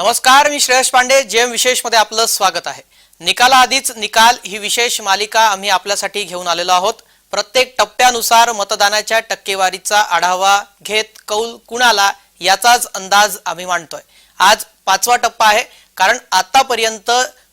नमस्कार मी श्रेयस पांडे जेम विशेषमध्ये आपलं स्वागत आहे. निकालाआधीच निकाल ही विशेष मालिका आम्ही आपल्यासाठी घेऊन आलेलो आहोत. प्रत्येक टप्प्यानुसार मतदानाच्या टक्केवारीचा आढावा घेत कौल कुणाला याचाच अंदाज आम्ही मांडतोय. आज पाचवा टप्पा आहे कारण आतापर्यंत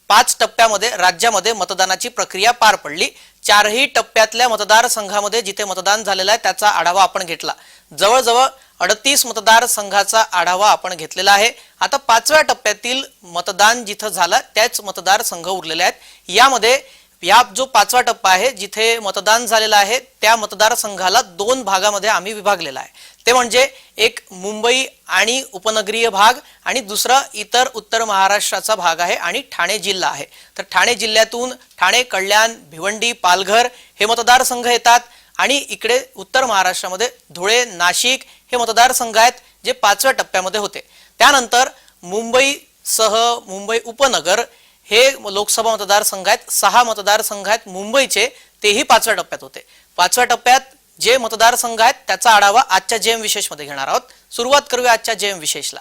पाच टप्प्यामध्ये राज्यामध्ये मतदानाची प्रक्रिया पार पडली. चारही टप्प्यातल्या मतदारसंघामध्ये जिथे मतदान झालेलं आहे त्याचा आढावा आपण घेतला. जवळजवळ अडतीस मतदारसंघाचा आढावा आपण घेतलेला आहे. आता पाचव्या टप्प्यातील मतदान जिथं झालं त्याच मतदारसंघ उरलेले आहेत. यामध्ये या जो पाचवा टप्पा आहे जिथे मतदान झालेलं आहे त्या मतदारसंघाला दोन भागामध्ये आम्ही विभागलेला आहे. ते म्हणजे एक मुंबई आणि उपनगरीय भाग आणि दुसरा इतर उत्तर महाराष्ट्राचा भाग आहे आणि ठाणे जिल्हा आहे. तर ठाणे जिल्ह्यातून ठाणे कल्याण भिवंडी पालघर हे मतदारसंघ येतात आणि इकडे उत्तर महाराष्ट्रामध्ये धुळे नाशिक हे मतदारसंघ आहेत जे पाचव्या टप्प्यामध्ये होते. त्यानंतर मुंबई सह मुंबई उपनगर हे लोकसभा मतदारसंघ आहेत. सहा मतदारसंघ आहेत मुंबईचे तेही पाचव्या टप्प्यात होते. पाचव्या टप्प्यात जे मतदारसंघ आहेत त्याचा आढावा आजच्या जेम विशेषमध्ये घेणार आहोत. सुरुवात करूया आजच्या जेम विशेषला.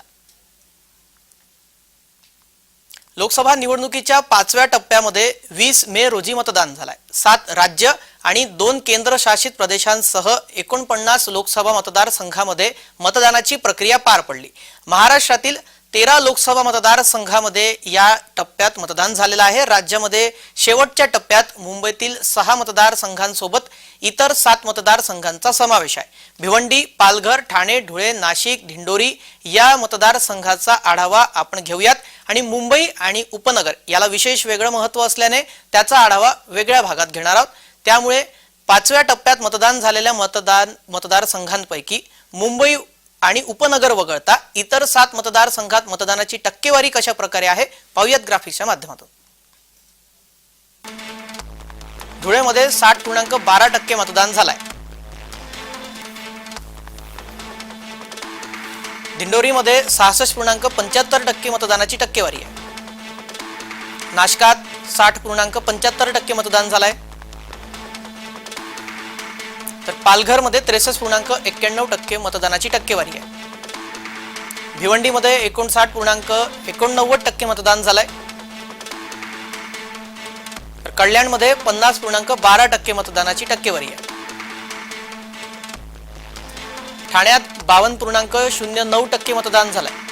लोकसभा निवडणुकीच्या पाचव्या टप्प्यामध्ये वीस मे रोजी मतदान झालंय. सात राज्य आणि दोन केंद्रशासित प्रदेशांसह एकोणपन्नास लोकसभा मतदारसंघामध्ये मतदानाची प्रक्रिया पार पडली. महाराष्ट्रातील तेरा लोकसभा मतदारसंघामध्ये या टप्प्यात मतदान झालेलं आहे. राज्यामध्ये शेवटच्या टप्प्यात मुंबईतील सहा मतदारसंघांसोबत इतर सात मतदारसंघांचा समावेश आहे. भिवंडी पालघर ठाणे धुळे नाशिक ढिंडोरी या मतदारसंघाचा आढावा आपण घेऊयात. आणि मुंबई आणि उपनगर याला विशेष वेगळं महत्त्व असल्याने त्याचा आढावा वेगळ्या भागात घेणार आहोत. त्यामुळे पाचव्या टप्प्यात मतदान झालेल्या मतदान मतदारसंघांपैकी मुंबई आणि उपनगर वगळता इतर सात मतदारसंघात मतदानाची टक्केवारी कशा प्रकारे आहे पाहुयात ग्राफिक्सच्या माध्यमातून. धुळेमध्ये साठ पूर्णांक बारा टक्के मतदान झालंय. दिंडोरीमध्ये सहासष्ट पूर्णांक पंच्याहत्तर टक्के मतदानाची टक्केवारी आहे. नाशकात साठ पूर्णांक पंच्याहत्तर टक्के मतदान झालंय. तर पालघरमध्ये त्रेसष्ट पूर्णांक एक्क्याण्णव टक्के मतदानाची टक्केवारी आहे. भिवंडीमध्ये एकोणसाठ पूर्णांक एकोणनव्वद टक्के मतदान झालंय. तर कल्याणमध्ये पन्नास पूर्णांक बारा टक्के मतदानाची टक्केवारी आहे. ठाण्यात बावन्न पूर्णांक शून्य नऊ टक्के मतदान झालंय.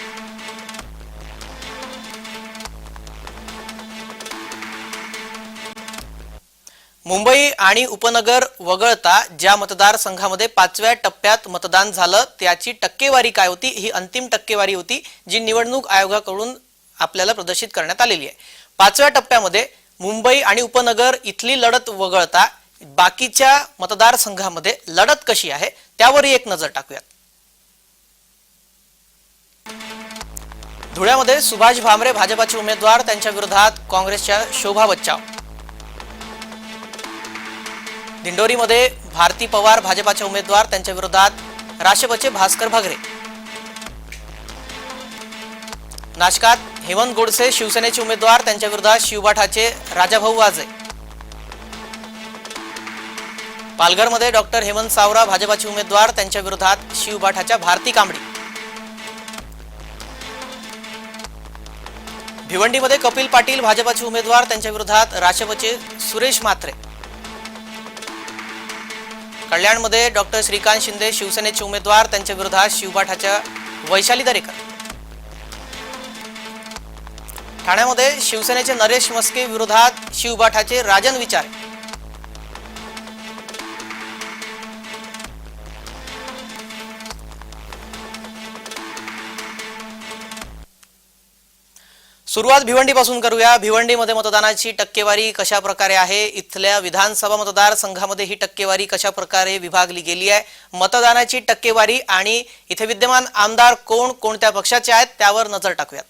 मुंबई आणि उपनगर वगळता ज्या मतदारसंघामध्ये पाचव्या टप्प्यात मतदान झालं त्याची टक्केवारी काय होती? ही अंतिम टक्केवारी होती जी निवडणूक आयोगाकडून आपल्याला प्रदर्शित करण्यात आलेली आहे. पाचव्या टप्प्यामध्ये मुंबई आणि उपनगर इथली लढत वगळता बाकीच्या मतदारसंघामध्ये लढत कशी आहे त्यावरही एक नजर टाकूयात. धुळ्यामध्ये सुभाष भामरे भाजपाचे उमेदवार त्यांच्या विरोधात काँग्रेसच्या शोभा बच्चाव. दिंडोरीमध्ये भारती पवार भाजपाचे उमेदवार त्यांच्या विरोधात राष्ट्रपचे भास्कर भगरे. नाशकात हेमंत गोडसे शिवसेनेचे उमेदवार त्यांच्या विरोधात शिवबाठाचे राजाभाऊ वाजे पालघरमध्ये डॉक्टर हेमंत सावरा भाजपाचे उमेदवार त्यांच्या विरोधात शिवबाठाच्या भारती कांबडी भिवंडीमध्ये कपिल पाटील भाजपाचे उमेदवार त्यांच्या विरोधात राष्ट्रपचे सुरेश मात्रे कल्याणमध्ये डॉक्टर श्रीकांत शिंदे शिवसेनेचे उमेदवार त्यांच्या विरोधात शिवबाठाच्या वैशाली दरेकर. ठाण्यामध्ये शिवसेनेचे नरेश मस्के विरोधात शिवबाठाचे राजन विचारे. सुरुवात भिवंडीपासून करूया. भिवंडीमध्ये मतदानाची टक्केवारी कशा प्रकारे आहे? इथल्या विधानसभा मतदारसंघामध्ये ही टक्केवारी कशा प्रकारे विभागली गेली आहे? मतदानाची टक्केवारी आणि इथे विद्यमान आमदार कोण कोणत्या पक्षाचे आहेत त्यावर नजर टाकूयात.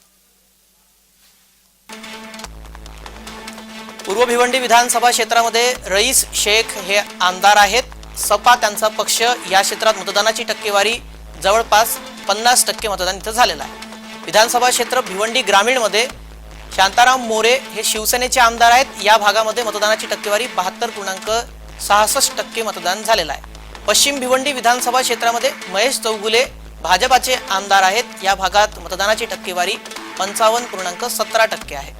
पूर्व भिवंडी विधानसभा क्षेत्रामध्ये रईस शेख हे आमदार आहेत. सपा त्यांचा पक्ष या क्षेत्रात मतदानाची टक्केवारी जवळपास पन्नास टक्के मतदान इथं झालेलं आहे. विधानसभा क्षेत्र भिवंडी ग्रामीणमध्ये शांताराम मोरे हे शिवसेनेचे आमदार आहेत. या भागामध्ये मतदानाची टक्केवारी बहात्तर पूर्णांक सहासष्ट टक्के मतदान झालेलं आहे. पश्चिम भिवंडी विधानसभा क्षेत्रामध्ये महेश चौगुले भाजपाचे आमदार आहेत. या भागात मतदानाची टक्केवारी पंचावन्न पूर्णांक सतरा टक्के आहे.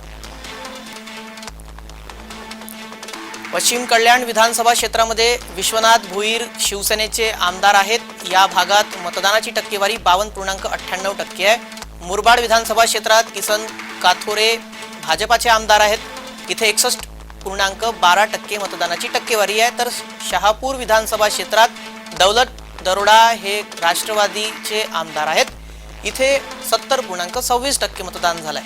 पश्चिम कल्याण विधानसभा क्षेत्रामध्ये विश्वनाथ भुईर शिवसेनेचे आमदार आहेत. या भागात मतदानाची टक्केवारी बावन्न पूर्णांक अठ्ठ्याण्णव टक्के आहे. मुरबाड विधानसभा क्षेत्रात किसन काथोरे भाजपाचे आमदार आहेत. इथे एकसष्ट पूर्णांक बारा टक्के मतदानाची टक्केवारी आहे. तर शहापूर विधानसभा क्षेत्रात दौलत दरोडा हे राष्ट्रवादीचे आमदार आहेत. इथे सत्तर पूर्णांक सव्वीस टक्के मतदान झालंय.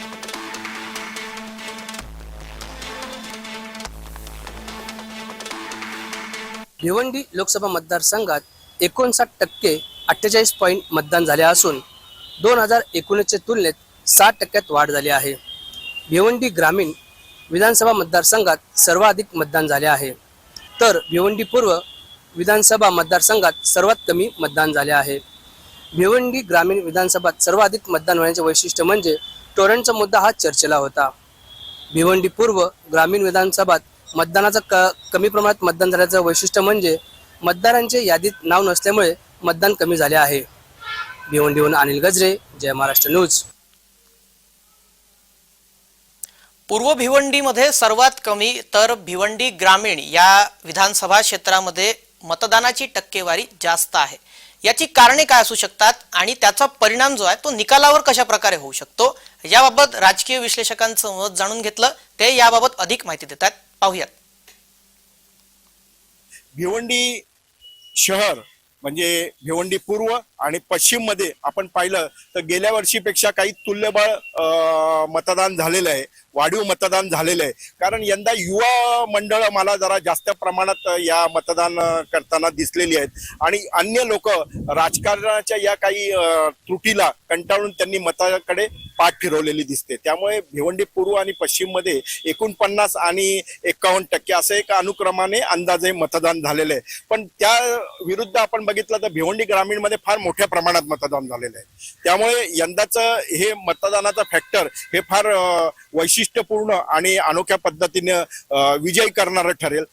भिवंडी लोकसभा मतदारसंघात एकोणसाठ टक्के अठ्ठेचाळीस पॉईंट मतदान झाले असून दोन हजार एकोणीसच्या तुलनेत सात टक्क्यात वाढ झाली आहे. भिवंडी ग्रामीण विधानसभा मतदारसंघात सर्वाधिक मतदान झाले आहे. तर भिवंडी पूर्व विधानसभा मतदारसंघात सर्वात कमी मतदान झाले आहे. भिवंडी ग्रामीण विधानसभात सर्वाधिक मतदान होण्याचे वैशिष्ट्य म्हणजे टोरंटचा मुद्दा हा चर्चेला होता. भिवंडी पूर्व ग्रामीण विधानसभात मतदानाचं क कमी प्रमाणात मतदान झाल्याचं वैशिष्ट्य म्हणजे मतदारांचे यादीत नाव नसल्यामुळे मतदान कमी झाले आहे. भिवंडीहून अनिल गजरे जय महाराष्ट्र न्यूज. पूर्व भिवंडीमध्ये सर्वात कमी तर भिवंडी ग्रामीण या विधानसभा क्षेत्रामध्ये मतदानाची टक्केवारी जास्त आहे. याची कारणे काय असू शकतात आणि त्याचा परिणाम जो आहे तो निकालावर कशा प्रकारे होऊ शकतो याबाबत राजकीय विश्लेषकांचं मत जाणून घेतलं. ते याबाबत अधिक माहिती देतात पाहूयात. भिवंडी शहर म्हणजे भिवंडी पूर्व आणि पश्चिममध्ये आपण पाहिलं तर गेल्या वर्षीपेक्षा काही तुल्यबळ मतदान झालेलं आहे. वाढीव मतदान झालेलं आहे. कारण यंदा युवा मंडळ मला जरा जास्त प्रमाणात या मतदान करताना दिसलेली आहेत. आणि अन्य लोक राजकारणाच्या या काही त्रुटीला कंटाळून त्यांनी मताकडे पाठ फिरवलेली दिसते. त्यामुळे भिवंडी पूर्व आणि पश्चिममध्ये एकोणपन्नास आणि एकावन्न टक्के असं एक अनुक्रमाने अंदाजे मतदान झालेलं आहे. पण त्या विरुद्ध आपण बघितलं तर भिवंडी ग्रामीणमध्ये फार मोठ्या प्रमाणात मतदान झालेलं आहे. त्यामुळे यंदाचं हे मतदानाचं फॅक्टर हे फार वैशिष्ट्यपूर्ण आणि अनोख्या पद्धतीने विजयी करणारं ठरेल.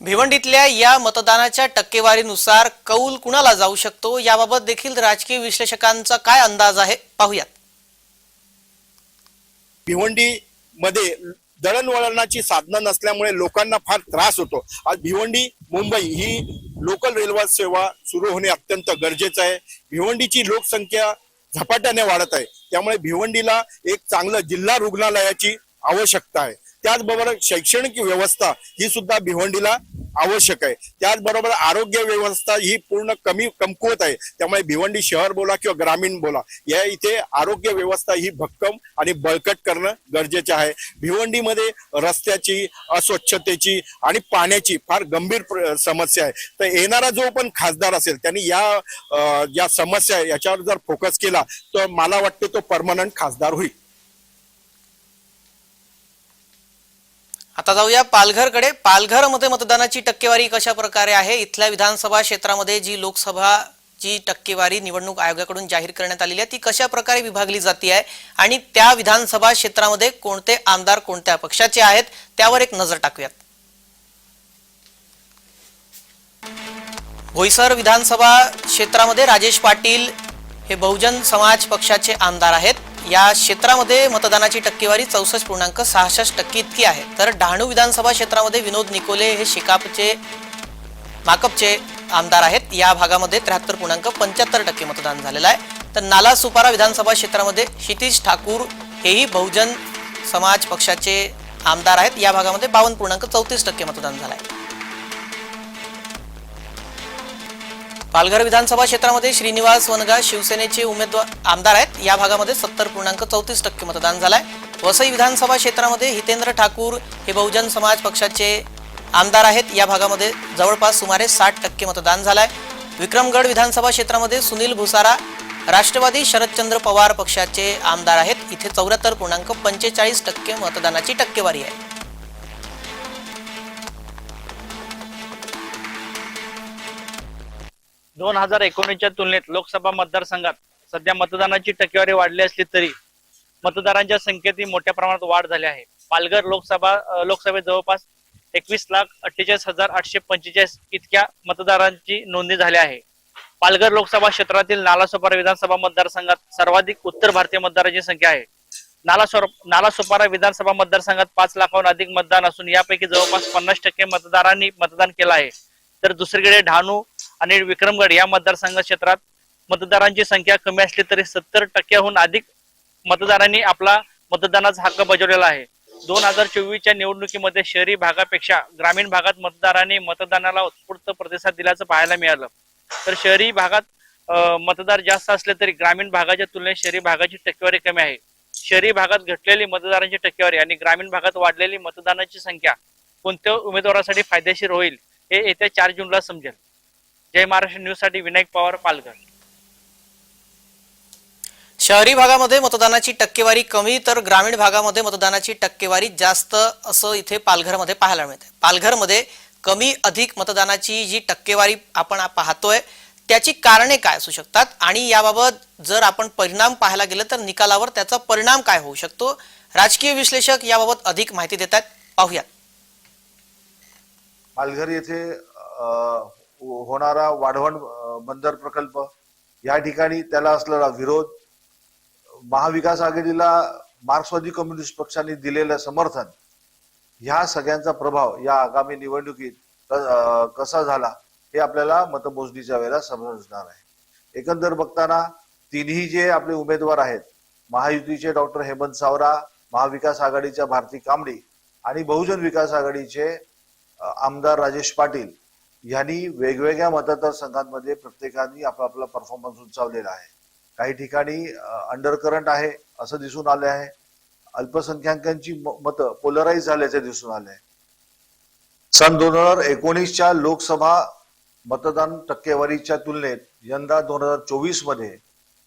भिवंडीतल्या या मतदानाच्या टक्केवारीनुसार कौल कुणाला जाऊ शकतो? याबाबत देखील राजकीय विश्लेषकांचा काय अंदाज आहे? पाहूयात. भिवंडी मध्ये दळणवळणाची साधनं नसल्यामुळे लोकांना फार त्रास होतो. आज भिवंडी मुंबई ही लोकल रेल्वे सेवा सुरू होणे अत्यंत गरजेचं आहे. भिवंडीची लोकसंख्या झपाट्याने वाढत आहे. त्यामुळे भिवंडीला एक चांगलं जिल्हा रुग्णालयाची आवश्यकता आहे. त्याचबरोबर शैक्षणिक व्यवस्था ही सुद्धा भिवंडीला आवश्यक आहे. त्याचबरोबर आरोग्य व्यवस्था ही पूर्ण कमी कमकुवत आहे. त्यामुळे भिवंडी शहर बोला किंवा ग्रामीण बोला या इथे आरोग्य व्यवस्था ही भक्कम आणि बळकट करणं गरजेचं आहे. भिवंडीमध्ये रस्त्याची अस्वच्छतेची आणि पाण्याची फार गंभीर समस्या आहे. तर येणारा जो पण खासदार असेल त्यांनी या ज्या समस्या आहे याच्यावर जर फोकस केला तर मला वाटते तो परमनंट खासदार होईल. आता जाऊया पालघरकडे. पालघरमध्ये मतदानाची टक्केवारी कशा प्रकारे आहे? इथल्या विधानसभा क्षेत्रामध्ये जी लोकसभा जी टक्केवारी निवडणूक आयोगाकडून जाहीर करण्यात आलेली आहे ती कशा प्रकारे विभागली जाते आहे? आणि त्या विधानसभा क्षेत्रामध्ये कोणते आमदार कोणत्या पक्षाचे आहेत? त्यावर एक नजर टाकूयात. भोईसर विधानसभा क्षेत्रामध्ये राजेश पाटील हे बहुजन समाज पक्षाचे आमदार आहेत. या क्षेत्रामध्ये मतदानाची टक्केवारी चौसष्ट पूर्णांक सहासष्ट टक्के इतकी आहे. तर डहाणू विधानसभा क्षेत्रामध्ये विनोद निकोले हे शिकापचे माकपचे आमदार आहेत. या भागामध्ये त्र्याहत्तर पूर्णांक पंच्याहत्तर टक्के मतदान झालेलं आहे. तर नाला सुपारा विधानसभा क्षेत्रामध्ये क्षितिश ठाकूर हेही बहुजन समाज पक्षाचे आमदार आहेत. या भागामध्ये बावन्न पूर्णांक चौतीस टक्के मतदान झालं आहे पालघर विधानसभा क्षेत्रामध्ये श्रीनिवास वनगा शिवसेनेचे उमेदवार आमदार आहेत. या भागामध्ये सत्तर पूर्णांक चौतीस टक्के मतदान झालंय. वसई विधानसभा क्षेत्रामध्ये हितेंद्र ठाकूर हे बहुजन समाज पक्षाचे आमदार आहेत. या भागामध्ये जवळपास सुमारे साठ टक्के मतदान झालंय. विक्रमगड विधानसभा क्षेत्रामध्ये सुनील भुसारा राष्ट्रवादी शरदचंद्र पवार पक्षाचे आमदार आहेत. इथे चौऱ्याहत्तर पूर्णांक पंचेचाळीस टक्के मतदानाची टक्केवारी आहे. दोन हजार एकोणीसच्या तुलनेत लोकसभा मतदारसंघात सध्या मतदानाची टक्केवारी वाढली असली तरी मतदारांच्या संख्येतही मोठ्या प्रमाणात वाढ झाली आहे. पालघर लोकसभा लोकसभेत जवळपास एकवीस लाख अठ्ठेचाळीस हजार आठशे पंचेचाळीस इतक्या मतदारांची नोंदणी झाली आहे. पालघर लोकसभा क्षेत्रातील नालासोपारा विधानसभा मतदारसंघात सर्वाधिक उत्तर भारतीय मतदारांची संख्या आहे. नालासोर नालासोपारा विधानसभा मतदारसंघात पाच लाखाहून अधिक मतदान असून यापैकी जवळपास पन्नास टक्के मतदारांनी मतदान केलं आहे. तर दुसरीकडे डहाणू आणि विक्रमगड या मतदारसंघ क्षेत्रात मतदारांची संख्या कमी असली तरी सत्तर टक्क्याहून अधिक मतदारांनी आपला मतदानाचा हक्क बजावलेला आहे. दोन हजार चोवीसच्या निवडणुकीमध्ये शहरी भागापेक्षा ग्रामीण भागात मतदारांनी मतदानाला उत्स्फूर्त प्रतिसाद दिल्याचं पाहायला मिळालं. तर शहरी भागात मतदार जास्त असले तरी ग्रामीण भागाच्या तुलनेत शहरी भागाची टक्केवारी कमी आहे. शहरी भागात घटलेली मतदारांची टक्केवारी आणि ग्रामीण भागात वाढलेली मतदानाची संख्या कोणत्या उमेदवारासाठी फायदेशीर होईल हे येत्या चार जूनला समजेल. जय महाराष्ट्र न्यूजसाठी विनायक पवार पालघर. शहरी भागामध्ये मतदानाची टक्केवारी कमी तर ग्रामीण भागामध्ये मतदानाची टक्केवारी जास्त असं इथे पालघरमध्ये पाहायला मिळते पालघरमध्ये कमी अधिक मतदानाची जी टक्केवारी आपण पाहतोय त्याची कारणे काय असू शकतात? आणि याबाबत जर आपण परिणाम पाहायला गेलं तर निकालावर त्याचा परिणाम काय होऊ शकतो? राजकीय विश्लेषक याबाबत अधिक माहिती देतात पाहूया. पालघर येथे अ, होणारा वाढवण बंदर प्रकल्प या ठिकाणी त्याला असलेला विरोध महाविकास आघाडीला मार्क्सवादी कम्युनिस्ट पक्षाने दिलेलं समर्थन ह्या सगळ्यांचा प्रभाव या आगामी निवडणुकीत कसा झाला हे आपल्याला मतमोजणीच्या वेळेला समजणार आहे. एकंदर बघताना तिन्ही जे आपले उमेदवार आहेत महायुतीचे डॉक्टर हेमंत सावरा महाविकास आघाडीच्या भारती कांबडी आणि बहुजन विकास आघाडीचे आमदार राजेश पाटील यांनी वेगवेगळ्या मतदारसंघांमध्ये प्रत्येकाने आपापला परफॉर्मन्स उंचावलेला आहे. काही ठिकाणी अंडर करंट आहे असं दिसून आले आहे. अल्पसंख्याकांची म- मतं पोलराईज झाल्याचे दिसून आले आहे सन दोन हजार एकोणीसच्या लोकसभा मतदान टक्केवारीच्या तुलनेत यंदा दोन हजार चोवीसमध्ये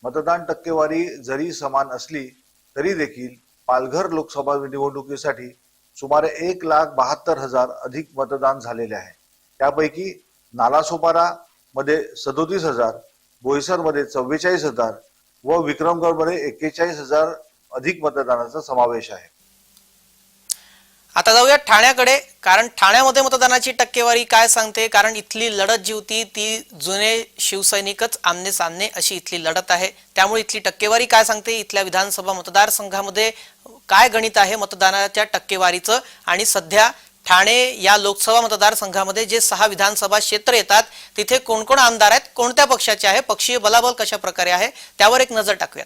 मतदान टक्केवारी जरी समान असली तरी देखील पालघर लोकसभा निवडणुकीसाठी सुमारे एक लाख बहात्तर हजार अधिक मतदान झालेले आहे. त्यापैकी नालासोपारा मध्ये सदोतीस हजार बोईसरमध्ये चव्वेचाळीस हजार व विक्रमगडमध्ये एक्केचाळीस हजार अधिक मतदानाचा समावेश आहे. आता जाऊया ठाण्याकडे कारण ठाण्यामध्ये मतदानाची टक्केवारी काय सांगते? कारण इथली लढत जी होती ती जुने शिवसैनिकच आमने सामने अशी इथली लढत आहे. त्यामुळे इथली टक्केवारी काय सांगते? इथल्या विधानसभा मतदारसंघामध्ये काय गणित आहे मतदानाच्या टक्केवारीचं? आणि सध्या ठाणे या लोकसभा मतदारसंघामध्ये जे सहा विधानसभा क्षेत्र येतात तिथे कोण कोण आमदार आहेत कोणत्या पक्षाचे आहे पक्षीय बलाबल कशा प्रकारे आहे त्यावर एक नजर टाकूयात.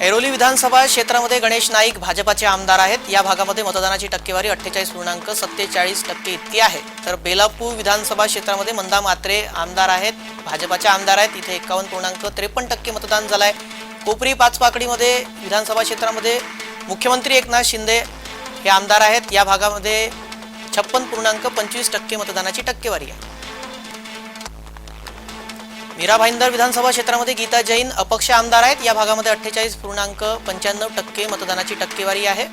ऐरोली विधानसभा क्षेत्रामध्ये गणेश नाईक भाजपाचे आमदार आहेत. या भागामध्ये मतदानाची टक्केवारी अठ्ठेचाळीस पूर्णांक सत्तेचाळीस टक्के इतकी आहे. तर बेलापूर विधानसभा क्षेत्रामध्ये मंदा मात्रे आमदार आहेत. भाजपाचे आमदार आहेत. इथे एकावन्न पूर्णांक त्रेपन्न टक्के मतदान झालंय. कोपरी पाचपाकडीमध्ये विधानसभा क्षेत्रामध्ये मुख्यमंत्री एकनाथ शिंदे हे आमदार आहेत. या भागामध्ये छप्पन पूर्णांक पंचवीस टक्के मतदानाची टक्केवारी आहे. मीरा भाईंदर विधानसभा क्षेत्रामध्ये गीता जैन अपक्ष आमदार आहेत. या भागामध्ये अठ्ठेचाळीस पूर्णांक पंच्याण्णव टक्के मतदानाची टक्केवारी आहे.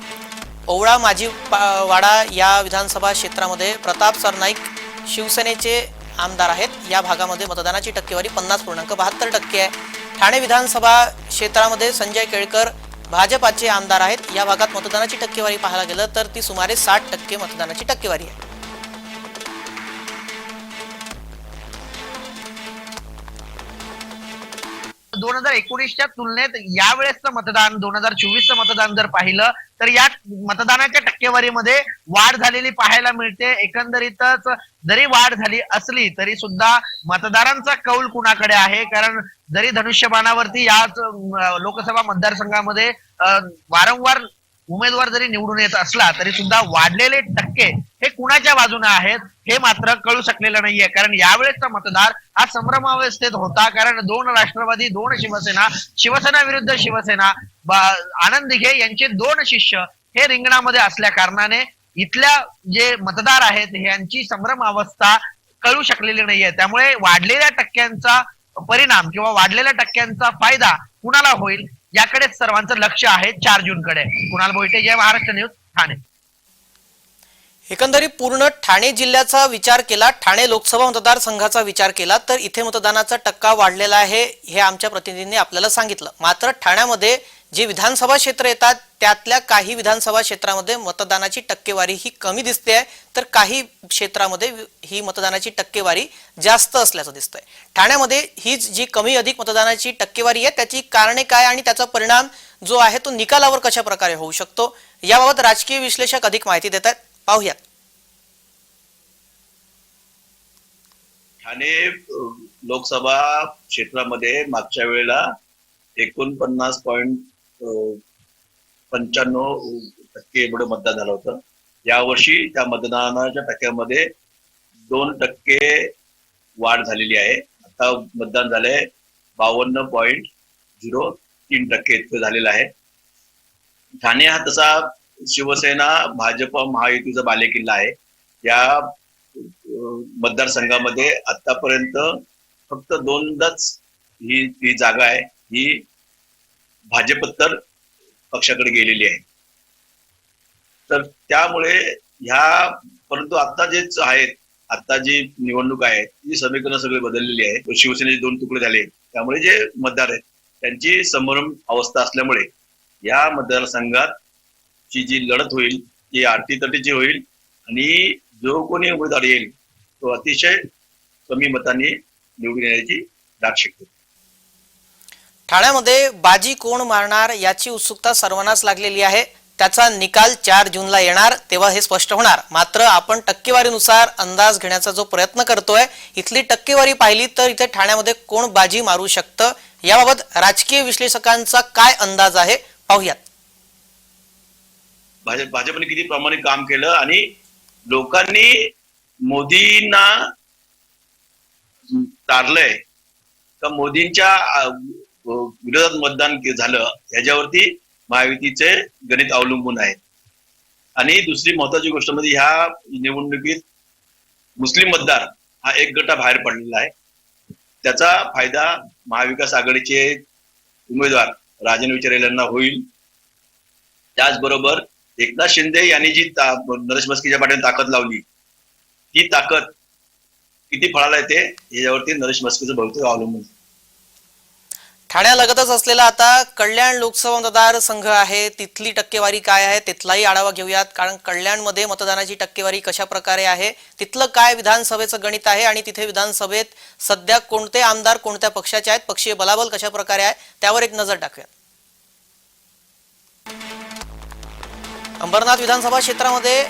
ओवळा माजी पा- वाडा या विधानसभा क्षेत्रामध्ये प्रताप सरनाईक शिवसेनेचे आमदार आहेत. या भागामध्ये मतदानाची टक्केवारी पन्नास पूर्णांक बहात्तर टक्के आहे. ठाणे विधानसभा क्षेत्रामध्ये संजय केळकर भाजपाचे आमदार आहेत. या भागात मतदानाची टक्केवारी पाहायला गेलं तर ती सुमारे साठ टक्के मतदानाची टक्केवारी आहे. दोन हजार एकोणीसच्या तुलनेत यावेळेसचं मतदान दोन हजार चोवीसचं मतदान जर पाहिलं तर या मतदानाच्या टक्केवारीमध्ये वाढ झालेली पाहायला मिळते. एकंदरीतच जरी वाढ झाली असली तरी सुद्धा मतदारांचा कौल कुणाकडे आहे? कारण जरी धनुष्यबाणावरती याच लोकसभा मतदारसंघामध्ये वारंवार उमेदवार जरी निवडून येत असला तरी सुद्धा वाढलेले टक्के हे कुणाच्या बाजूने आहेत हे मात्र कळू शकलेलं नाहीये. कारण यावेळेसचा मतदार हा संभ्रमावस्थेत होता. कारण दोन राष्ट्रवादी दोन शिवसेना शिवसेना विरुद्ध शिवसेना आनंद दिघे यांचे दोन शिष्य हे रिंगणामध्ये असल्या कारणाने इथल्या जे मतदार आहेत यांची संभ्रम अवस्था कळू शकलेली नाहीये. त्यामुळे वाढलेल्या टक्क्यांचा परिणाम किंवा वाढलेल्या टक्क्यांचा फायदा कुणाला होईल याकडेच सर्वांचं लक्ष आहे चार जून कडे कुणाल बोईटे जय महाराष्ट्र न्यूज ठाणे. एकंदरीत पूर्ण ठाणे जिल्ह्याचा विचार केला ठाणे लोकसभा मतदारसंघाचा विचार केला तर इथे मतदानाचा टक्का वाढलेला आहे हे आमच्या प्रतिनिधींनी आपल्याला सांगितलं. मात्र ठाण्यामध्ये जे विधानसभा क्षेत्र येतात त्यातल्या काही विधानसभा क्षेत्रामध्ये मतदानाची टक्केवारी ही कमी दिसते आहे तर काही क्षेत्रामध्ये ही मतदानाची टक्केवारी जास्त असल्याचं दिसतंय. ठाण्यामध्ये ही जी कमी अधिक मतदानाची टक्केवारी आहे त्याची कारणे काय आणि त्याचा परिणाम जो आहे तो निकालावर कशा प्रकारे होऊ शकतो याबाबत राजकीय विश्लेषक अधिक माहिती देत आहेत. पाहूयात. ठाणे लोकसभा क्षेत्रामध्ये मागच्या वेळेला एकोणपन्नास पॉईंट पंच्याण्णव टक्के एवढं मतदान झालं होतं. यावर्षी त्या मतदानाच्या टक्क्यामध्ये दोन टक्के वाढ झालेली आहे. आता मतदान झालंय बावन्न पॉईंट झिरो तीन टक्के इतकं झालेलं आहे. ठाणे हा तसा शिवसेना भाजप महायुतीचा बालेकिल्ला आहे. या मतदारसंघामध्ये आतापर्यंत फक्त दोनदाच ही ती जागा आहे. ही भाजपत्तर पक्षाकडे गेलेली आहे. तर त्यामुळे ह्या परंतु आता जे आहेत आता जी निवडणूक आहे ती समीकरण सगळी बदललेली आहे शिवसेनेचे दोन तुकडे झाले. त्यामुळे जे मतदार आहेत त्यांची संभ्रम अवस्था असल्यामुळे या मतदारसंघात ची जी लढत होईल ती आरती तटीची होईल आणि जो कोणी उमेदवार येईल तो अतिशय कमी मताने निवडून येण्याची दाट शक्यता ठाण्यामध्ये बाजी कोण मारणार याची उत्सुकता सर्वांनाच लागलेली आहे. त्याचा निकाल चार जूनला येणार तेव्हा हे स्पष्ट होणार. मात्र आपण टक्केवारीनुसार अंदाज घेण्याचा जो प्रयत्न करतोय इथली टक्केवारी पाहिली तर इथे ठाण्यामध्ये कोण बाजी मारू शकतं? याबाबत राजकीय विश्लेषकांचा काय अंदाज आहे? पाहूयात. भाजप भाजपने किती प्रमाणे काम केलं आणि लोकांनी मोदींना तारलंय. तर मोदींच्या विरोधात मतदान झालं याच्यावरती महायुतीचे गणित अवलंबून आहे आणि दुसरी महत्वाची गोष्ट म्हणजे ह्या निवडणुकीत मुस्लिम मतदार हा एक गटा बाहेर पडलेला आहे. त्याचा फायदा महाविकास आघाडीचे उमेदवार राजन विचारेल यांना होईल. त्याचबरोबर एकनाथ शिंदे यांनी जी ता- नरेश मस्कीच्या पाठीने ताकद लावली ती ताकद किती फळाला येते याच्यावरती नरेश मस्कीचं भवितव्य अवलंबून ठाण्यालगतच असलेला आता कल्याण लोकसभा मतदारसंघ आहे. तिथली टक्केवारी काय आहे? तिथलाही आढावा घेऊयात. कारण कल्याणमध्ये मतदानाची टक्केवारी कशा प्रकारे आहे? तिथलं काय विधानसभेचं गणित आहे? आणि तिथे विधानसभेत सध्या कोणते आमदार कोणत्या पक्षाचे आहेत? पक्षीय बलाबल कशा प्रकारे आहे? त्यावर एक नजर टाकूयात. अंबरनाथ विधानसभा क्षेत्रामध्ये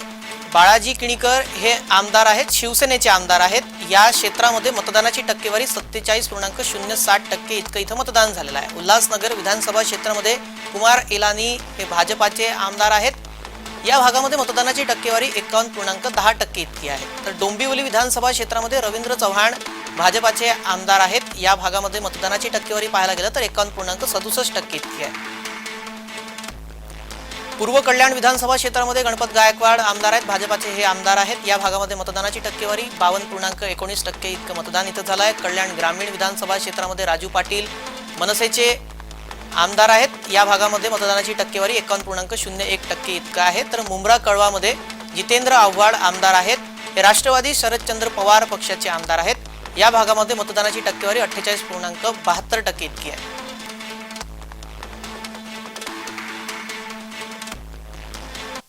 बाळाजी किणीकर हे आमदार आहेत शिवसेनेचे आमदार आहेत. या क्षेत्रामध्ये मतदानाची टक्केवारी सत्तेचाळीस पूर्णांक शून्य साठ टक्के इतकं इथं मतदान झालेलं आहे. उल्हासनगर विधानसभा क्षेत्रामध्ये कुमार एलानी हे भाजपाचे आमदार आहेत. या भागामध्ये मतदानाची टक्केवारी एकावन्न पूर्णांक दहा टक्के इतकी आहे. तर डोंबिवली विधानसभा क्षेत्रामध्ये रवींद्र चव्हाण भाजपाचे आमदार आहेत. या भागामध्ये मतदानाची टक्केवारी पाहायला गेलं तर एकावन्न पूर्णांक सदुसष्ट टक्के इतकी आहे. पूर्व कल्याण विधानसभा क्षेत्रामध्ये गणपत गायकवाड आमदार आहेत. भाजपाचे हे आमदार आहेत. या भागामध्ये मतदानाची टक्केवारी बावन्न पूर्णांक एकोणीस टक्के इतकं मतदान इथं झालं आहे. कल्याण ग्रामीण विधानसभा क्षेत्रामध्ये राजू पाटील मनसेचे आमदार आहेत. या भागामध्ये मतदानाची टक्केवारी एकावन्न पूर्णांक शून्य एक टक्के इतकं आहे. तर मुंब्रा कळवामध्ये जितेंद्र आव्हाड आमदार आहेत. हे राष्ट्रवादी शरदचंद्र पवार पक्षाचे आमदार आहेत. या भागामध्ये मतदानाची टक्केवारी अठ्ठेचाळीस पूर्णांक बहात्तर टक्के इतकी आहे.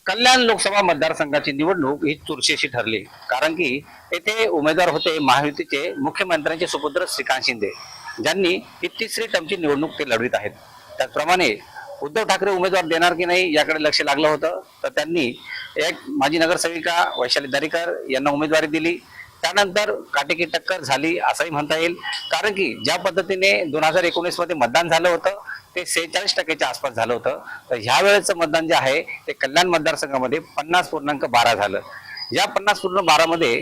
कल्याण लोकसभा मतदारसंघाची निवडणूक ही चुरशीची ठरली. कारण की येथे उमेदवार होते महायुतीचे मुख्यमंत्र्यांचे सुपुत्र श्रीकांत शिंदे. ज्यांनी ही तिसरी टर्मची निवडणूक ते लढवित आहेत. त्याचप्रमाणे उद्धव ठाकरे उमेदवार देणार की नाही याकडे लक्ष लागलं होतं. तर त्यांनी एक माजी नगरसेविका वैशाली दरेकर यांना उमेदवारी दिली. त्यानंतर काटेकी टक्कर झाली असंही म्हणता येईल. कारण की ज्या पद्धतीने दोन हजार एकोणीसमध्ये मतदान झालं होतं ते सेहेचाळीस टक्क्याच्या आसपास झालं होतं. तर ह्या वेळेचं मतदान जे आहे ते कल्याण मतदारसंघामध्ये पन्नास पूर्णांक बारा झालं. या पन्नास पूर्ण बारामध्ये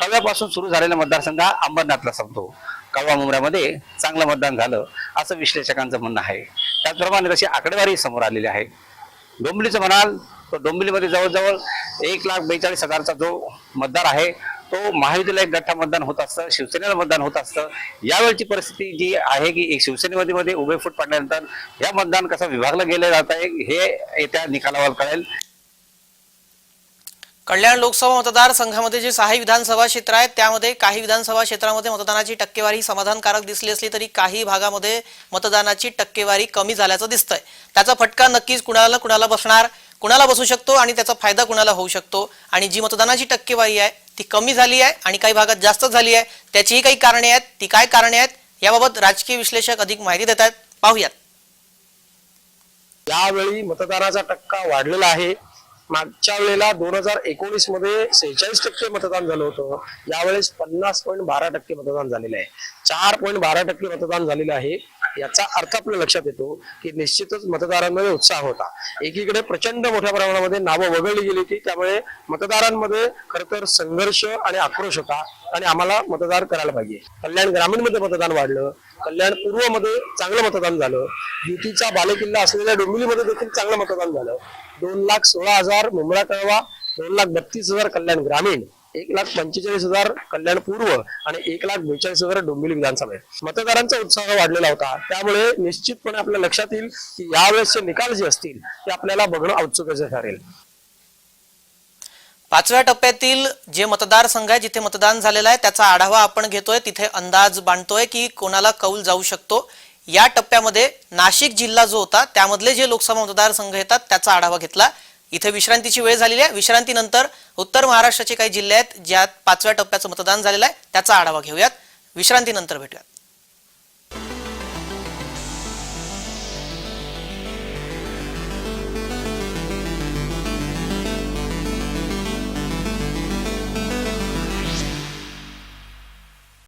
कव्यापासून सुरू झालेला मतदारसंघ हा अंबरनाथला संपतो. कळवा मुंबऱ्यामध्ये चांगलं मतदान झालं असं विश्लेषकांचं म्हणणं आहे. त्याचप्रमाणे तशी आकडेवारी समोर आलेली आहे. डोंबिवलीचं म्हणाल तर डोंबिवलीमध्ये जवळजवळ एक लाख बेचाळीस हजारचा जो मतदार आहे तो महायुतीला एक गठ्ठा मतदान होत असतं शिवसेनेला मतदान होत असतं. यावेळची परिस्थिती जी आहे की एक शिवसेनेमध्ये मध्ये उभे फूट पडल्यानंतर या मतदान कसं विभागलं गेलं जात आहे हे येत्या निकालावर कळेल. कल्याण लोकसभा मतदारसंघामध्ये जे सहा विधानसभा क्षेत्र आहेत त्यामध्ये काही विधानसभा क्षेत्रामध्ये मतदानाची टक्केवारी समाधानकारक दिसली असली तरी काही भागामध्ये मतदानाची टक्केवारी कमी झाल्याचं दिसतंय. त्याचा फटका नक्कीच कुणाला कुणाला बसणार कुणाला बसू शकतो आणि त्याचा फायदा कुणाला होऊ शकतो? आणि जी मतदानाची टक्केवारी आहे ती कमी झाली आहे आणि काही भागात जास्त झाली आहे त्याचीही काही कारणे आहेत. ती काय कारणे आहेत याबाबत राजकीय विश्लेषक अधिक माहिती देत आहेत. पाहूयात. यावेळी मतदानाचा टक्का वाढलेला आहे. मागच्या वेळेला दोन हजार एकोणीसमध्ये सेहेचाळीस टक्के मतदान झालं होतं. यावेळेस पन्नास पॉईंट बारा टक्के मतदान झालेलं आहे. चार पॉईंट बारा टक्के मतदान झालेलं आहे. याचा अर्थ आपल्या लक्षात येतो की निश्चितच मतदारांमध्ये उत्साह होता. एकीकडे प्रचंड मोठ्या प्रमाणामध्ये नावं वगळली गेली होती त्यामुळे मतदारांमध्ये खर तर संघर्ष आणि आक्रोश होता आणि आम्हाला मतदार करायला पाहिजे. कल्याण ग्रामीणमध्ये मतदान वाढलं कल्याण पूर्वमध्ये चांगलं मतदान झालं युतीचा बालेकिल्ला असलेल्या डोंबिवलीमध्ये देखील चांगलं मतदान झालं. दोन लाख सोळा हजार मुंबळा कळवा दोन लाख बत्तीस हजार कल्याण ग्रामीण एक लाख पंचेचाळीस हजार कल्याण पूर्व आणि एक लाख बेचाळीस हजार डोंबिवली विधानसभेत मतदारांचा उत्साह वाढलेला होता. त्यामुळे निश्चितपणे आपल्या लक्षात येईल की यावेळेसचे निकाल जे असतील ते आपल्याला बघणं औत्सुक्याचं ठरेल. पाचव्या टप्प्यातील जे मतदारसंघ आहे जिथे मतदान झालेलं आहे त्याचा आढावा आपण घेतोय. तिथे अंदाज बांधतोय की कोणाला कौल जाऊ शकतो. या टप्प्यामध्ये नाशिक जिल्हा जो होता त्यामधले जे लोकसभा मतदारसंघ येतात त्याचा आढावा घेतला. इथे विश्रांतीची वेळ झालेली आहे. विश्रांतीनंतर उत्तर महाराष्ट्राचे काही जिल्हे आहेत ज्यात पाचव्या टप्प्याचं मतदान झालेलं आहे. त्याचा आढावा घेऊयात. विश्रांतीनंतर भेटूयात.